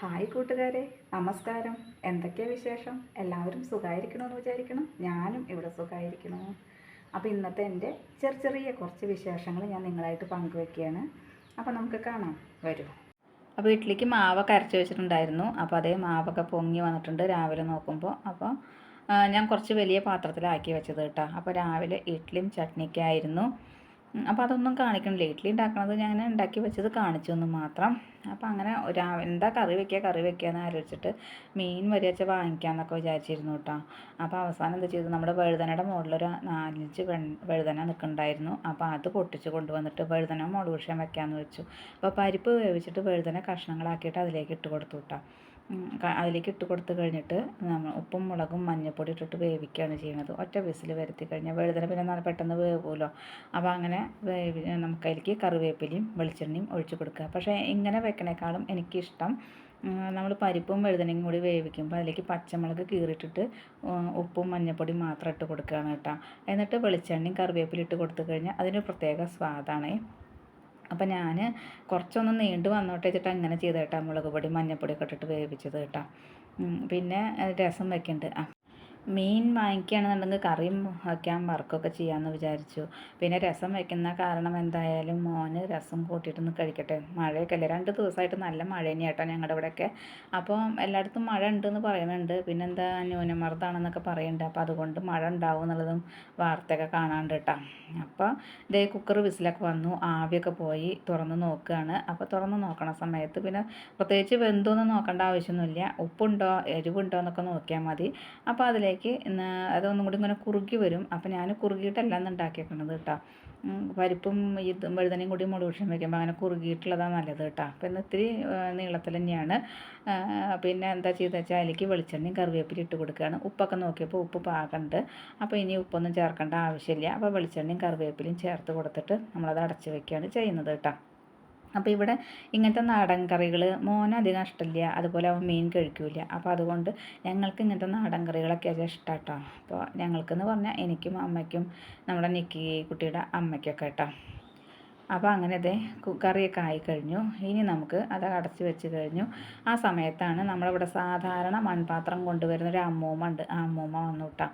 Hi കൂട്ടുകാരെ നമസ്കാരം. എന്തൊക്കെയാണ് വിശേഷം? എല്ലാവരും സുഖമായിരിക്കണമെന്ന് വിചാരിക്കണം ഞാനും ഇവിടെ സുഖമായിരിക്കണോ അപ്പോൾ ഇന്നത്തെ എന്റെ ചെറിയ ചെറിയ കുറച്ച് വിശേഷങ്ങൾ ഞാൻ നിങ്ങളായിട്ട് പങ്കുവെക്കുകയാണ്. അപ്പോൾ നമുക്ക് കാണാം. വരൂ. അപ്പോൾ ഇഡ്ഡലിക്ക് മാവൊക്കെ അരച്ച് വെച്ചിട്ടുണ്ടായിരുന്നു. അപ്പോൾ അതേ മാവൊക്കെ പൊങ്ങി വന്നിട്ടുണ്ട് രാവിലെ നോക്കുമ്പോൾ അപ്പോൾ ഞാൻ കുറച്ച് വലിയ പാത്രത്തിലാക്കി വെച്ചത് കേട്ടോ. അപ്പോൾ രാവിലെ ഇഡ്ഡലിയും ചട്നിയൊക്കെ ആയിരുന്നു. അപ്പോൾ അതൊന്നും കാണിക്കണില്ല. ഇഡ്ഡലി ഉണ്ടാക്കണത് ഞാൻ ഉണ്ടാക്കി വെച്ചത് കാണിച്ചു എന്ന് മാത്രം. അപ്പോൾ അങ്ങനെ എന്താ കറി വെക്കുക കറി വെക്കുക എന്ന് ആലോചിച്ചിട്ട് മീൻ വരി വെച്ച് വാങ്ങിക്കാമെന്നൊക്കെ വിചാരിച്ചിരുന്നു കേട്ടോ അപ്പോൾ അവസാനം എന്താ ചെയ്തു? നമ്മുടെ വഴുതനയുടെ മുകളിലൊരു നാലഞ്ച് വഴുതന നിൽക്കുന്നുണ്ടായിരുന്നു അപ്പോൾ അത് പൊട്ടിച്ച് കൊണ്ടുവന്നിട്ട് വഴുതന മുളക് വിഷയം വെക്കാമെന്ന് വെച്ചു. അപ്പോൾ പരിപ്പ് വേവിച്ചിട്ട് വഴുതന കഷ്ണങ്ങളാക്കിയിട്ട് അതിലേക്ക് ഇട്ട് കൊടുത്തു കേട്ടോ അതിലേക്ക് ഇട്ട് കൊടുത്തു കഴിഞ്ഞിട്ട് നമ്മൾ ഉപ്പും മുളകും മഞ്ഞൾപ്പൊടി ഇട്ടിട്ട് വേവിക്കുകയാണ് ചെയ്യുന്നത് ഒറ്റ വിസിൽ വരുത്തി കഴിഞ്ഞാൽ വഴുതന പിന്നെ നല്ല പെട്ടെന്ന് വേവുമല്ലോ അപ്പോൾ അങ്ങനെ വേവി നമുക്ക് അതിലേക്ക് കറിവേപ്പിലയും വെളിച്ചെണ്ണയും ഒഴിച്ച് കൊടുക്കുക. പക്ഷേ ഇങ്ങനെ വെക്കണേക്കാളും എനിക്കിഷ്ടം. നമ്മൾ പരിപ്പും വഴുതനയും കൂടി വേവിക്കുമ്പോൾ അതിലേക്ക് പച്ചമുളക് കീറിയിട്ടിട്ട് ഉപ്പും മഞ്ഞൾപ്പൊടിയും മാത്രം ഇട്ട് കൊടുക്കുകയാണ് കേട്ടോ. എന്നിട്ട് വെളിച്ചെണ്ണയും കറിവേപ്പിലും ഇട്ട് കൊടുത്തു കഴിഞ്ഞാൽ അതിനൊരു പ്രത്യേക സ്വാദാണ്. അപ്പം ഞാൻ കുറച്ചൊന്ന് നീണ്ടു വന്നോട്ടെ വെച്ചിട്ട് അങ്ങനെ ചെയ്ത് കേട്ടോ മുളക് പൊടി മഞ്ഞൾപ്പൊടി ഒക്കെ ഇട്ടിട്ട് വേവിച്ചത് കേട്ടോ. പിന്നെ രസം വെക്കുന്നുണ്ട് ആ. മീൻ വാങ്ങിക്കുകയാണെന്നുണ്ടെങ്കിൽ കറിയും വയ്ക്കാൻ വറുക്കൊക്കെ ചെയ്യാമെന്ന് വിചാരിച്ചു. പിന്നെ രസം വയ്ക്കുന്ന കാരണം എന്തായാലും മോന് രസം കൂട്ടിയിട്ടൊന്ന് കഴിക്കട്ടെ. മഴയൊക്കെ അല്ലേ? രണ്ട് ദിവസമായിട്ട് നല്ല മഴ കേട്ടോ ഞങ്ങളുടെ ഇവിടെയൊക്കെ. അപ്പോൾ എല്ലായിടത്തും മഴ ഉണ്ടെന്ന് പറയുന്നുണ്ട്. പിന്നെ എന്താ ന്യൂനമർദ്ദമാണെന്നൊക്കെ പറയുന്നുണ്ട്. അപ്പോൾ അതുകൊണ്ട് മഴ ഉണ്ടാവും എന്നുള്ളതും വാർത്തയൊക്കെ കാണാണ്ട് കേട്ടോ. അപ്പോൾ ഇതേ കുക്കർ വിസിലൊക്കെ വന്നു. ആവിയൊക്കെ പോയി തുറന്ന് നോക്കുകയാണ്. അപ്പോൾ തുറന്ന് നോക്കണ സമയത്ത് പിന്നെ പ്രത്യേകിച്ച് വെന്തോന്നും നോക്കേണ്ട ആവശ്യമൊന്നുമില്ല. ഉപ്പുണ്ടോ? എരിവുണ്ടോ എന്നൊക്കെ നോക്കിയാൽ മതി. അപ്പോൾ അതിലേക്ക് ഇന്ന് അതൊന്നും കൂടി ഇങ്ങനെ കുറുകി വരും. അപ്പോൾ ഞാൻ കുറുകിയിട്ടല്ല എന്ന് ഉണ്ടാക്കിയേക്കണത് കേട്ടോ പരിപ്പും ഇതും വഴുതനയും കൂടി മുളകുഷം വയ്ക്കുമ്പോൾ അങ്ങനെ കുറുകിയിട്ടുള്ളതാണ് നല്ലത് കേട്ടോ അപ്പോൾ ഇന്ന് ഇത്തിരി നീളത്തിൽ തന്നെയാണ്. പിന്നെ എന്താ ചെയ്തെന്ന് വെച്ചാൽ അതിലേക്ക് വെളിച്ചെണ്ണയും കറിവേപ്പിലും ഇട്ട് കൊടുക്കുകയാണ് ഉപ്പൊക്കെ നോക്കിയപ്പോൾ ഉപ്പ് പാകമുണ്ട് അപ്പോൾ ഇനി ഉപ്പൊന്നും ചേർക്കേണ്ട ആവശ്യമില്ല അപ്പോൾ വെളിച്ചെണ്ണയും കറിവേപ്പിലയും ചേർത്ത് കൊടുത്തിട്ട് നമ്മളത് അടച്ച് വെക്കുകയാണ് ചെയ്യുന്നത് കേട്ടോ അപ്പോൾ ഇവിടെ ഇങ്ങനത്തെ നാടൻ കറികൾ മോന് അധികം ഇഷ്ടമില്ല അതുപോലെ അവൻ മീൻ കഴിക്കില്ല അപ്പോൾ അതുകൊണ്ട് ഞങ്ങൾക്ക് ഇങ്ങനത്തെ നാടൻ കറികളൊക്കെ ഇഷ്ടം കേട്ടോ അപ്പോൾ ഞങ്ങൾക്കെന്ന് പറഞ്ഞാൽ എനിക്കും അമ്മയ്ക്കും നമ്മുടെ നിക്കി കുട്ടിയുടെ അമ്മയ്ക്കൊക്കെ കേട്ടോ. അപ്പോൾ അങ്ങനെ അതേ കറിയൊക്കെ ആയിക്കഴിഞ്ഞു ഇനി നമുക്ക് അത് അടച്ച് വെച്ച് കഴിഞ്ഞു. ആ സമയത്താണ് നമ്മളിവിടെ സാധാരണ മൺപാത്രം കൊണ്ടുവരുന്ന ഒരു അമ്മൂമ്മ ഉണ്ട്. ആ അമ്മൂമ്മ വന്നു കേട്ടോ.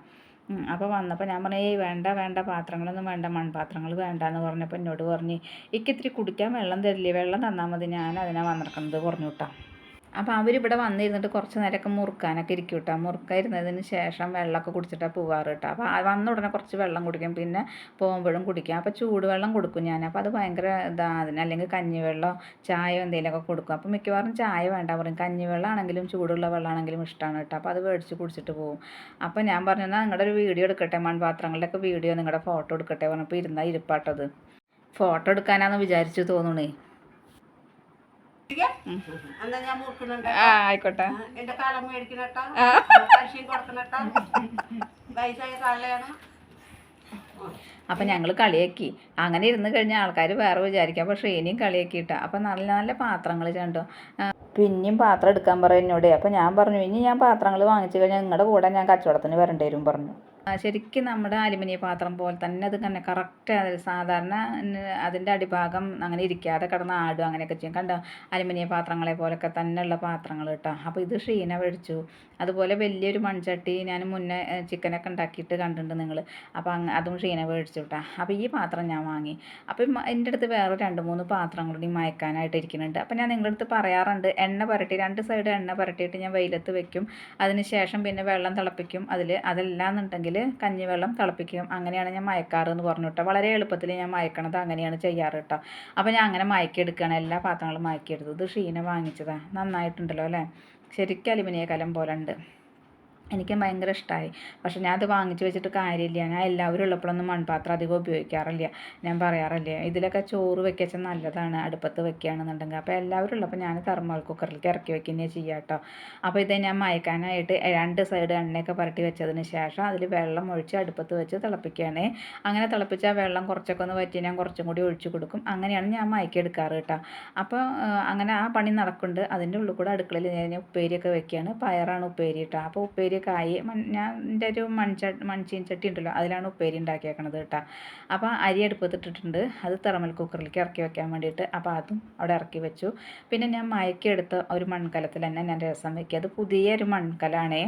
അപ്പോൾ വന്നപ്പോൾ ഞാൻ പറഞ്ഞു ഏയ് വേണ്ട വേണ്ട പാത്രങ്ങളൊന്നും വേണ്ട മൺപാത്രങ്ങൾ വേണ്ട എന്ന് പറഞ്ഞപ്പോൾ എന്നോട് പറഞ്ഞു ഇക്കിത്തിരി കുടിക്കാൻ വെള്ളം തരില്ലേ? വെള്ളം തന്നാൽ മതി ഞാൻ അതിനാണ് വന്നിരിക്കുന്നത് പറഞ്ഞു കേട്ടോ അപ്പോൾ അവരിവിടെ വന്നിരുന്നിട്ട് കുറച്ച് നേരമൊക്കെ മുറുക്കാനൊക്കെ ഇരിക്കും കേട്ടോ മുറുക്കായിരുന്നതിന് ശേഷം വെള്ളമൊക്കെ കുടിച്ചിട്ടാണ് പോവാറ് കേട്ടോ അപ്പോൾ വന്ന ഉടനെ കുറച്ച് വെള്ളം കുടിക്കും. പിന്നെ പോകുമ്പോഴും കുടിക്കും. അപ്പോൾ ചൂടുവെള്ളം കൊടുക്കും ഞാൻ. അപ്പോൾ അത് ഭയങ്കര ഇതാ അതിന്. അല്ലെങ്കിൽ കഞ്ഞിവെള്ളം ചായ എന്തെങ്കിലുമൊക്കെ കൊടുക്കും. അപ്പോൾ മിക്കവാറും ചായ വേണ്ട പറയും. കഞ്ഞിവെള്ളം ആണെങ്കിലും ചൂടുള്ള വെള്ളമാണെങ്കിലും ഇഷ്ടമാണ് കേട്ടോ അപ്പോൾ അത് മേടിച്ച് കുടിച്ചിട്ട് പോകും അപ്പോൾ ഞാൻ പറഞ്ഞു നിങ്ങളുടെ ഒരു വീഡിയോ എടുക്കട്ടെ. മൺപാത്രങ്ങളുടെയൊക്കെ വീഡിയോ നിങ്ങളുടെ ഫോട്ടോ എടുക്കട്ടെ പറഞ്ഞപ്പോൾ ഇരുന്നാൽ ഇരിപ്പാട്ടത്. ഫോട്ടോ എടുക്കാനാണെന്ന് വിചാരിച്ചു തോന്നണേ എന്നാ ഞാൻ മുറുക്കുന്നുണ്ട് ആ ആയിക്കോട്ടെ. എന്റെ കാലം മേടിക്കണട്ടോ കൊടുക്കണട്ടോ വയസ്സായ അപ്പം ഞങ്ങൾ കളിയാക്കി. അങ്ങനെ ഇരുന്ന് കഴിഞ്ഞാൽ ആൾക്കാർ വേറെ വിചാരിക്കാം. പക്ഷേ ഇനിയും കളിയാക്കിട്ട അപ്പം നല്ല നല്ല പാത്രങ്ങൾ കണ്ടോ പിന്നെയും പാത്രം എടുക്കാൻ പറയും എന്നോട്. അപ്പം ഞാൻ പറഞ്ഞു ഇനി ഞാൻ പാത്രങ്ങൾ വാങ്ങിച്ചു കഴിഞ്ഞാൽ നിങ്ങളുടെ കൂടെ ഞാൻ കച്ചവടത്തിന് വരേണ്ടി വരും പറഞ്ഞു. ശരിക്കും നമ്മുടെ അലുമിനിയം പാത്രം പോലെ തന്നെ അത് തന്നെ കറക്റ്റ് സാധാരണ അതിന്റെ അടിഭാഗം അങ്ങനെ ഇരിക്കാതെ കിടന്ന് ആടും അങ്ങനെയൊക്കെ ചെയ്യും. കണ്ടോ? അലുമിനിയം പാത്രങ്ങളെ പോലൊക്കെ തന്നെയുള്ള പാത്രങ്ങൾ കേട്ടോ. അപ്പോൾ ഇത് ഷീന മേടിച്ചു. അതുപോലെ വലിയൊരു മൺചട്ടി ഞാൻ മുന്നേ ചിക്കനൊക്കെ ഉണ്ടാക്കിയിട്ട് കണ്ടിട്ടുണ്ട് നിങ്ങൾ അപ്പോൾ അതും ഷീന മേടിച്ചു കേട്ടോ. അപ്പോൾ ഈ പാത്രം ഞാൻ വാങ്ങി. അപ്പം എന്റെ അടുത്ത് വേറെ രണ്ട് മൂന്ന് പാത്രം കൂടി മയക്കാനായിട്ട് ഇരിക്കുന്നുണ്ട്. അപ്പോൾ ഞാൻ നിങ്ങളുടെ അടുത്ത് പറയാറുണ്ട് എണ്ണ പുരട്ടി രണ്ട് സൈഡ് എണ്ണ പുരട്ടിയിട്ട് ഞാൻ വെയിലത്ത് വെക്കും. അതിന് ശേഷം പിന്നെ വെള്ളം തിളപ്പിക്കും. അതിൽ കഞ്ഞിവെള്ളം തിളപ്പിക്കും. അങ്ങനെയാണ് ഞാൻ മയക്കാറ് എന്ന് പറഞ്ഞു കേട്ടോ. വളരെ എളുപ്പത്തിൽ ഞാൻ മയക്കണത് അങ്ങനെയാണ് ചെയ്യാറ് കേട്ടോ. അപ്പോൾ ഞാൻ അങ്ങനെ മയക്കിയെടുക്കുകയാണ് എല്ലാ പാത്രങ്ങളും മയക്കിയെടുത്തത്. ഇത് ഷീന വാങ്ങിച്ചതാണ് നന്നായിട്ടുണ്ടല്ലോ അല്ലേ? ശരിക്കും അലുമിനിയ കലം പോലെ ഉണ്ട്. എനിക്ക് ഭയങ്കര ഇഷ്ടമായി പക്ഷെ ഞാൻ അത് വാങ്ങിച്ച് വെച്ചിട്ട് കാര്യമില്ല. ഞാൻ എല്ലാവരും ഉള്ളപ്പോഴൊന്നും മൺപാത്രം അധികം ഉപയോഗിക്കാറില്ല. ഞാൻ പറയാറില്ല. ഇതിലൊക്കെ ചോറ് വെക്കാൻ നല്ലതാണ്. അടുപ്പത്ത് വെക്കുകയാണെന്നുണ്ടെങ്കിൽ. അപ്പോൾ എല്ലാവരും ഉള്ളപ്പോൾ ഞാൻ തെർമോൾ കുക്കറിലേക്ക് ഇറക്കി വെക്കുന്നേ ചെയ്യാം കേട്ടോ. അപ്പോൾ ഇത് ഞാൻ മയക്കാനായിട്ട് രണ്ട് സൈഡ് എണ്ണയൊക്കെ പുരട്ടി വെച്ചതിന് ശേഷം അതിൽ വെള്ളം ഒഴിച്ച് അടുപ്പത്ത് വെച്ച് തിളപ്പിക്കുകയാണ്. അങ്ങനെ തിളപ്പിച്ച വെള്ളം കുറച്ചൊക്കെ ഒന്ന് വറ്റി ഞാൻ കുറച്ചും കൂടി ഒഴിച്ചു കൊടുക്കും. അങ്ങനെയാണ് ഞാൻ മയക്കെടുക്കാറ് കേട്ടോ. അപ്പോൾ അങ്ങനെ ആ പണി നടക്കുന്നുണ്ട്. അതിന്റെ ഉള്ളിൽ കൂടെ അടുക്കളയിൽ ഞാൻ ഉപ്പേരിയൊക്കെ വെക്കുകയാണ്. പയറാണ് ഉപ്പേരി കേട്ടോ. അപ്പോൾ ഉപ്പേരി ഉപ്പേരി കായ് ഞാൻ എന്റെ ഒരു മൺച മൺചീൻ ചട്ടി ഉണ്ടല്ലോ അതിലാണ് ഉപ്പേരി ഉണ്ടാക്കിയേക്കണത് കേട്ടോ. അപ്പോൾ അരി അടുപ്പത്തിട്ടിട്ടുണ്ട് അത് തെർമൽ കുക്കറിലേക്ക് ഇറക്കി വെക്കാൻ വേണ്ടിയിട്ട് അപ്പോൾ അതും അവിടെ ഇറക്കി വെച്ചു. പിന്നെ ഞാൻ മയക്കിയെടുത്ത ഒരു മൺകലത്തിൽ തന്നെ ഞാൻ രസം വെക്കി. അത് പുതിയ ഒരു മൺകലാണേ.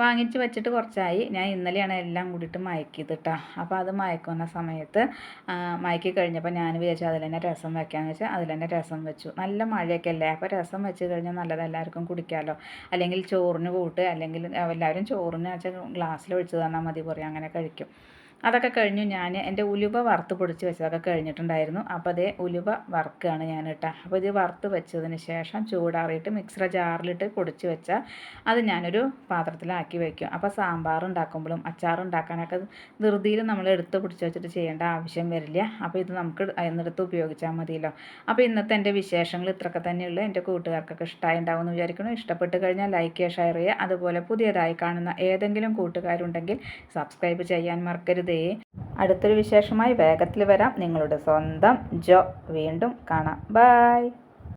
വാങ്ങിച്ച് വെച്ചിട്ട് കുറച്ചായി. ഞാൻ ഇന്നലെയാണ് എല്ലാം കൂടിയിട്ട് മയക്കിയത് കേട്ടോ. അപ്പോൾ അത് മയക്കുന്ന സമയത്ത് മയക്കി കഴിഞ്ഞപ്പോൾ ഞാൻ വിചാരിച്ചു അതിൽ തന്നെ രസം വെക്കാമെന്ന് വെച്ചാൽ അതിൽ തന്നെ രസം വെച്ചു. നല്ല മഴയൊക്കെ അല്ലേ? അപ്പോൾ രസം വെച്ച് കഴിഞ്ഞാൽ നല്ലത് എല്ലാവർക്കും കുടിക്കാമല്ലോ അല്ലെങ്കിൽ ചോറിന് കൂട്ട് അല്ലെങ്കിൽ എല്ലാവരും ചോറിന് വെച്ചാൽ ഗ്ലാസ്സിൽ ഒഴിച്ച് തന്നാൽ മതി പറയും. അങ്ങനെ കഴിക്കും. അതൊക്കെ കഴിഞ്ഞു ഞാൻ എന്റെ ഉലുവ വറുത്ത് പൊടിച്ച് വെച്ചതൊക്കെ കഴിഞ്ഞിട്ടുണ്ടായിരുന്നു. അപ്പോൾ അതേ ഉലുവ വറുക്കുകയാണ് ഞാൻ ഇട്ടാ അപ്പോൾ ഇത് വറുത്ത് വെച്ചതിന് ശേഷം ചൂടാറിയിട്ട് മിക്സറ ജാറിലിട്ട് പൊടിച്ച് വെച്ചാൽ അത് ഞാനൊരു പാത്രത്തിലാക്കി വയ്ക്കും. അപ്പോൾ സാമ്പാർ ഉണ്ടാക്കുമ്പോഴും അച്ചാർ ഉണ്ടാക്കാനൊക്കെ ധൃതിയിൽ നമ്മൾ എടുത്ത് പിടിച്ച് വെച്ചിട്ട് ചെയ്യേണ്ട ആവശ്യം വരില്ല. അപ്പോൾ ഇത് നമുക്ക് എന്നിടത്ത് ഉപയോഗിച്ചാൽ മതിയല്ലോ. അപ്പോൾ ഇന്നത്തെ എന്റെ വിശേഷങ്ങൾ ഇത്രയൊക്കെ തന്നെയുള്ളൂ. എന്റെ കൂട്ടുകാർക്കൊക്കെ ഇഷ്ടമായി ഉണ്ടാവും എന്ന് വിചാരിക്കുന്നു. ഇഷ്ടപ്പെട്ട് കഴിഞ്ഞാൽ ലൈക്ക് ചെയ്യുക ഷെയർ ചെയ്യുക. അതുപോലെ പുതിയതായി കാണുന്ന ഏതെങ്കിലും കൂട്ടുകാരുണ്ടെങ്കിൽ സബ്സ്ക്രൈബ് ചെയ്യാൻ മറക്കരുതേ. അടുത്തൊരു വിശേഷമായി വേഗത്തിൽ വരാം. നിങ്ങളുടെ സ്വന്തം ജോ. വീണ്ടും കാണാം. ബായ്